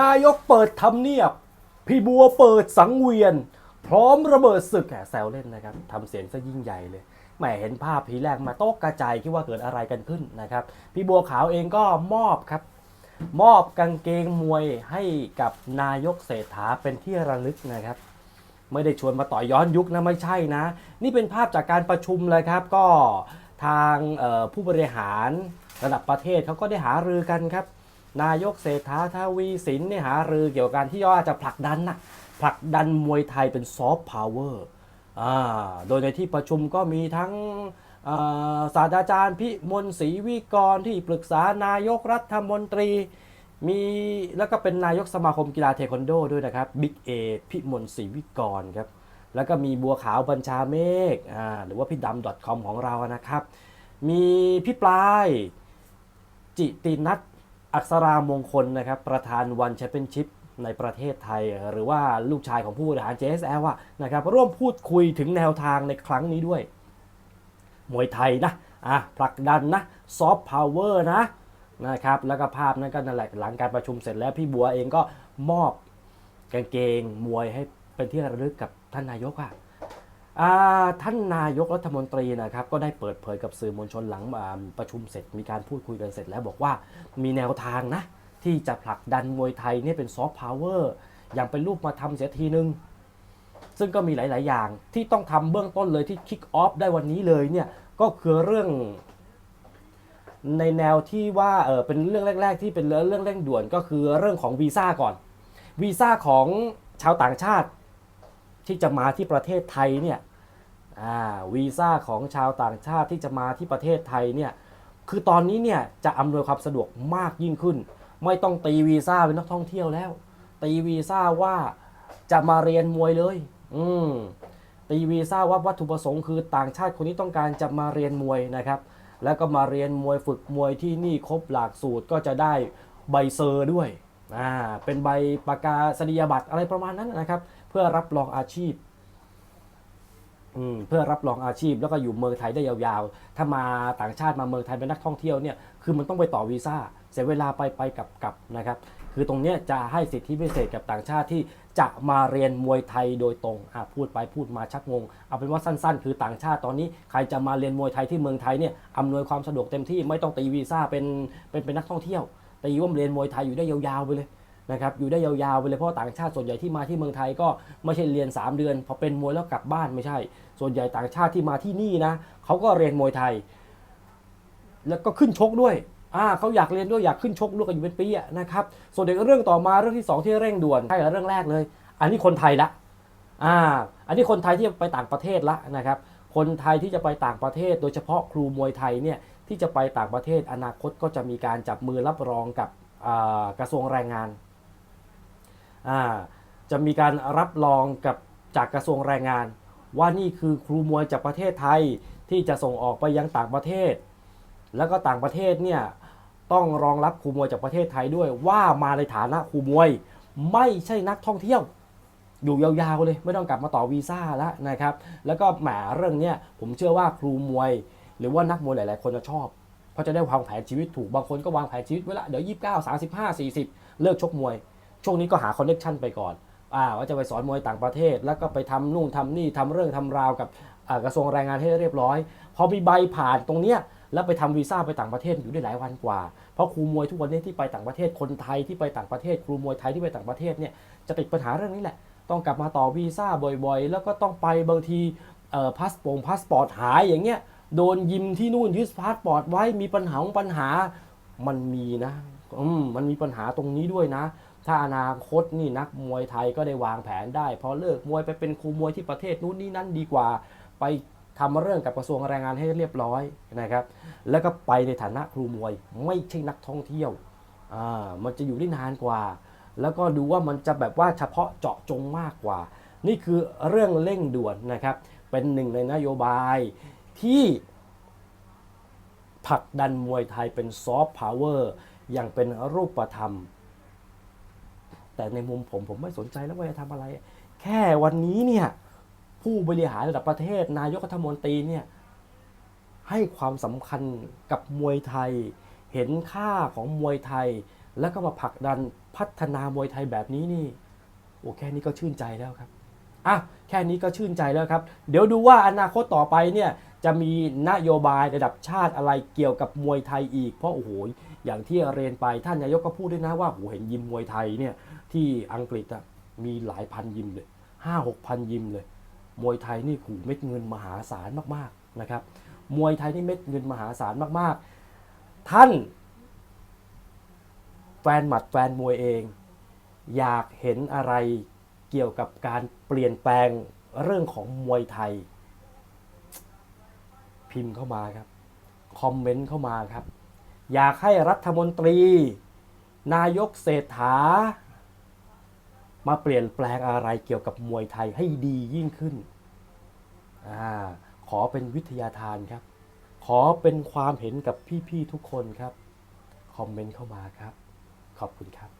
นายกเปิดทำเนียบ พี่บัวเปิดสังเวียน พร้อมระเบิดศึกแหมแซวเล่นนะครับทำเสียงซะยิ่งใหญ่เลยแหมเห็นภาพทีแรกมาโต๊ะกระจายคิดว่าเกิดอะไรกันขึ้นนะครับ พี่บัวขาวเองก็มอบครับ มอบกางเกงมวยให้กับนายกเศรษฐาเป็นที่ระลึกนะครับไม่ได้ชวนมาต่อย้อนยุคนะไม่ใช่นะ นี่เป็นภาพจากการประชุมเลยครับ ก็ทางผู้บริหารระดับประเทศเขาก็ได้หารือกันครับ นายกเศรษฐาทวีสินเนี่ยหารือเกี่ยวกับการที่ว่าจะผลักดันนะผลักดันมวยไทยเป็นซอฟต์พาวเวอร์โดยในที่ประชุมก็มีทั้งศาสตราจารย์พิมลศรีวิกรที่ปรึกษานายกรัฐมนตรี มีแล้วก็เป็นนายกสมาคมกีฬาเทควันโดด้วยนะครับบิ๊กเอพิมลศรีวิกรครับแล้วก็มีบัวขาวบัญชาเมฆหรือว่าพี่ดำ .com ของเรานะครับ มีพี่ปลาย จิตินัท อักษรามงคลนะครับประธานวันแชมเปี้ยนชิพในประเทศไทย หรือว่าลูกชายของผู้บริหาร JSL อะนะครับร่วมพูดคุยถึงแนวทางในครั้งนี้ด้วย มวยไทยนะอะผลักดันนะซอฟต์พาวเวอร์นะนะครับแล้วก็ภาพนั้นก็นั่นแหละหลังการประชุมเสร็จแล้วพี่บัวเองก็มอบกางเกงมวยให้เป็นที่ระลึกกับท่านนายกอะอ่า ท่านนายกรัฐมนตรีนะครับก็ได้เปิดเผยกับสื่อมวลชนหลังประชุมเสร็จมีการพูดคุยกันเสร็จแล้วบอกว่ามีแนวทางนะที่จะผลักดันมวยไทยเนี่ยเป็นซอฟต์พาวเวอร์อย่างเป็นรูปมาทำเสียทีนึง ซึ่งก็มีหลาย ๆ อย่างที่ต้องทำเบื้องต้นเลยที่คิกออฟได้วันนี้เลยเนี่ยก็คือเรื่องในแนวที่ว่าเออเป็นเรื่องแรก ๆ ที่เป็นเรื่องเร่งด่วนก็คือเรื่องของวีซ่าก่อนวีซ่าของชาวต่างชาติ ที่จะมาที่ประเทศไทยเนี่ยวีซ่าของชาวต่างชาติที่จะมาที่ประเทศไทยเนี่ยคือตอนนี้เนี่ยจะอำนวยความสะดวกมากยิ่งขึ้น ไม่ต้องตีวีซ่าเป็นนักท่องเที่ยวแล้ว ตีวีซ่าว่าจะมาเรียนมวยเลย อืมตีวีซ่าว่าวัตถุประสงค์คือต่างชาติคนนี้ต้องการจะมาเรียนมวยนะครับ แล้วก็มาเรียนมวยฝึกมวยที่นี่ครบหลักสูตรก็จะได้ใบเซอร์ด้วยอ่าเป็นใบประกาศนียบัตรอะไรประมาณนั้นนะครับ เพื่อรับรองอาชีพอืมเพื่อรับรองอาชีพแล้วก็อยู่เมืองไทยได้ยาวๆ ถ้ามาต่างชาติมาเมืองไทยเป็นนักท่องเที่ยวเนี่ย คือมันต้องไปต่อวีซ่า เสียเวลาไปไปกลับกลับนะครับ คือตรงนี้จะให้สิทธิพิเศษกับต่างชาติที่จะมาเรียนมวยไทยโดยตรงอะพูดไปพูดมาชักงง เอาเป็นว่าสั้นๆ คือต่างชาติตอนนี้ใครจะมาเรียนมวยไทยที่เมืองไทยเนี่ยอำนวยความสะดวกเต็มที่ไม่ต้องตีวีซ่าเป็นเป็นเป็นนักท่องเที่ยวตีว่าเรียนมวยไทยอยู่ได้ยาวๆไปเลย นะครับอยู่ได้ยาวๆไปเลยเพราะต่างชาติส่วนใหญ่ที่มาที่เมืองไทยก็ไม่ใช่เรียน 3 เดือน พอเป็นมวยแล้วกลับบ้านไม่ใช่ ส่วนใหญ่ต่างชาติที่มาที่นี่นะเขาก็เรียนมวยไทย แล้วก็ขึ้นชกด้วยอ่าเขาอยากเรียนด้วยอยากขึ้นชกด้วยกันอยู่เป็นปีนะครับส่วนอีกเรื่องต่อมาเรื่องที่สองที่เร่งด่วนใช่เรื่องแรกเลย อันนี้คนไทยละอ่าอันนี้คนไทยที่ไปต่างประเทศละนะครับคนไทยที่จะไปต่างประเทศ โดยเฉพาะครูมวยไทยเนี่ยที่จะไปต่างประเทศอนาคตก็จะมีการจับมือรับรองกับกระทรวงแรงงาน จะมีการรับรองกับจากกระทรวงแรงงาน ว่านี่คือครูมวยจากประเทศไทยที่จะส่งออกไปยังต่างประเทศ แล้วก็ต่างประเทศเนี่ยต้องรองรับครูมวยจากประเทศไทยด้วยว่ามาในฐานะครูมวย ไม่ใช่นักท่องเที่ยว อยู่ยาวๆเลย ไม่ต้องกลับมาต่อวีซ่าแล้วนะครับ แล้วก็แหมเรื่องเนี้ยผมเชื่อว่าครูมวย หรือว่านักมวยหลาย ๆ คนจะชอบ เพราะจะได้วางแผนชีวิตถูกบางคนก็วางแผนชีวิตไว้ละเดี๋ยว29 35 40เลิกชกมวย ช่วงนี้ก็หาคอนเนคชันไปก่อนอ่าว่าจะไปสอนมวยต่างประเทศ แล้วก็ไปทำนู่นทำนี่ทำเรื่องทำราวกับกระทรวงแรงงานให้เรียบร้อย พอมีใบผ่านตรงเนี้ยแล้วไปทำวีซ่าไปต่างประเทศอยู่ได้หลายวันกว่า เพราะครูมวยทุกวันนี้ที่ไปต่างประเทศคนไทยที่ไปต่างประเทศ ครูมวยไทยที่ไปต่างประเทศเนี่ยจะติดปัญหาเรื่องนี้แหละ ต้องกลับมาต่อวีซ่าบ่อยๆ แล้วก็ต้องไปบางทีเอ่อพาสปงพาสปอร์ตหายอย่างเงี้ยโดนยิมที่นู่นยึดพาสปอร์ตไว้มีปัญหาปัญหามันมีนะอืมมันมีปัญหาตรงนี้ด้วยนะ ถ้าอนาคตนี่นักมวยไทยก็ได้วางแผนได้พอเลิกมวยไปเป็นครูมวยที่ประเทศนู้นนี่นั่นดีกว่า ไปทำเรื่องกับกระทรวงแรงงานให้เรียบร้อยนะครับ แล้วก็ไปในฐานะครูมวย ไม่ใช่นักท่องเที่ยวอ่ามันจะอยู่ได้นานกว่า แล้วก็ดูว่ามันจะแบบว่าเฉพาะเจาะจงมากกว่า นี่คือเรื่องเร่งด่วนนะครับ เป็นหนึ่งในนโยบายที่ผลักดันมวยไทยเป็นซอฟต์พาวเวอร์อย่างเป็นรูปธรรม แต่ในมุมผมผมไม่สนใจแล้วว่าจะทำอะไร แค่วันนี้เนี่ยผู้บริหารระดับประเทศ นายกรัฐมนตรีเนี่ยให้ความสำคัญกับมวยไทย เห็นค่าของมวยไทย แล้วก็มาผลักดันพัฒนามวยไทยแบบนี้นี่โอ้แค่นี้ก็ชื่นใจแล้วครับอะแค่นี้ก็ชื่นใจแล้วครับ เดี๋ยวดูว่าอนาคตต่อไปเนี่ยจะมีนโยบายระดับชาติอะไรเกี่ยวกับมวยไทยอีก เพราะโอ้โหอย่างที่เรียนไปท่านนายกก็พูดด้วยนะว่าโอ้เห็นยิมมวยไทยเนี่ย ที่อังกฤษอะมีหลายพันยิมเลยห้าหกพันยิมเลย มวยไทยนี่หูเม็ดเงินมหาศาลมากๆนะครับ มวยไทยนี่เม็ดเงินมหาศาลมากๆ ท่าน แฟนหมัดแฟนมวยเอง อยากเห็นอะไรเกี่ยวกับการเปลี่ยนแปลงเรื่องของมวยไทย พิมพ์เข้ามาครับ คอมเมนต์เข้ามาครับ อยากให้รัฐมนตรี นายกเศรษฐา มาเปลี่ยนแปลงอะไรเกี่ยวกับมวยไทยให้ดียิ่งขึ้นอขอเป็นวิทยาทานครับ ขอเป็นความเห็นกับพี่ ๆ ทุกคนครับ คอมเมนต์เข้ามาครับ ขอบคุณครับ